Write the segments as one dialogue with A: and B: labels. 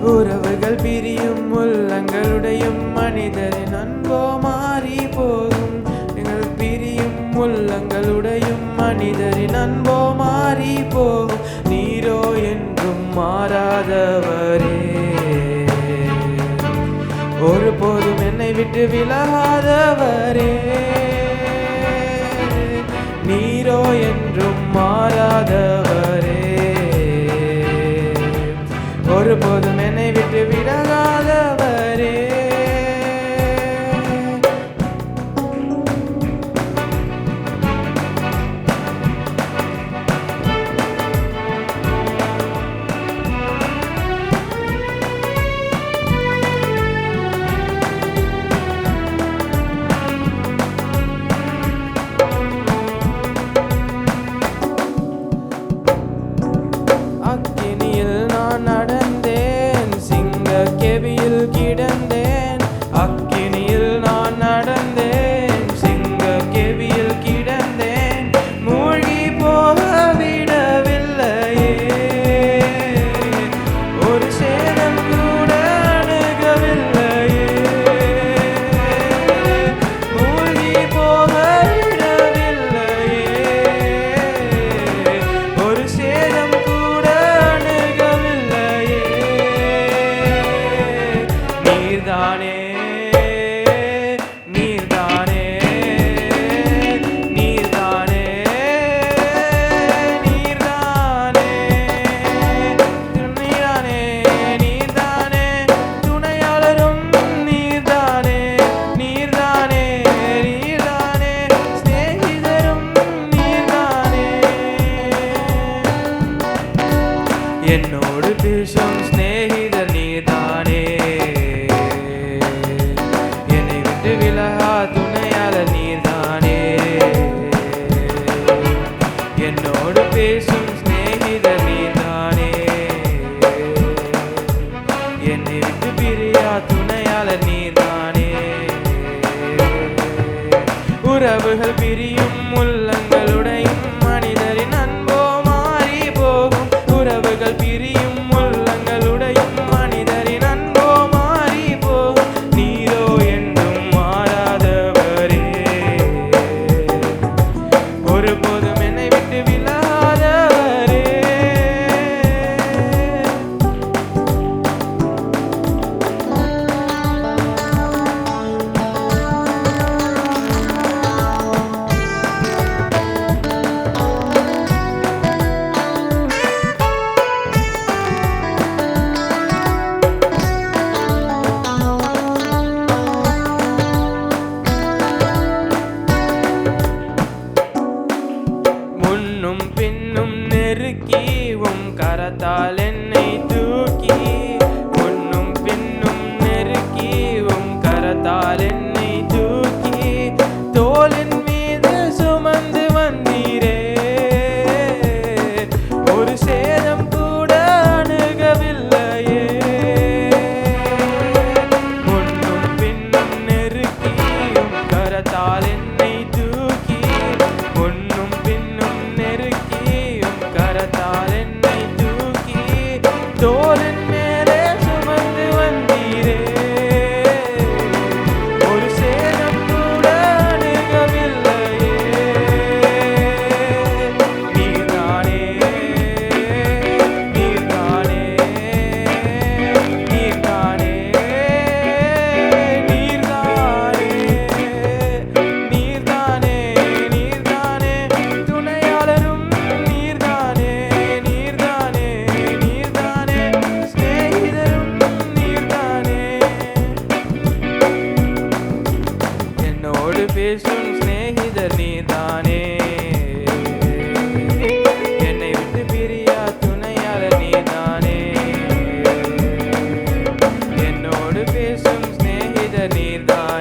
A: உறவுகள் பிரியும் உள்ளங்களுடையும் மனிதரின் அன்போ மாறி போகும். எங்கள் பிரியும் உள்ளங்களுடையும் மனிதரின் அன்போ மாறி போகும். நீரோ என்றும் மாறாதவரே. ஒருபோதும் என்னை விட்டு விலகாதவரே. நீரோ என்றும் மாறாதவரே. ஒருபோதும் കഥകൾ പിരിയും മുല്ലങ്ങൾ முன்னும் பின்னும் நெருக்கி உம் கரத்தால்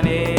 A: name.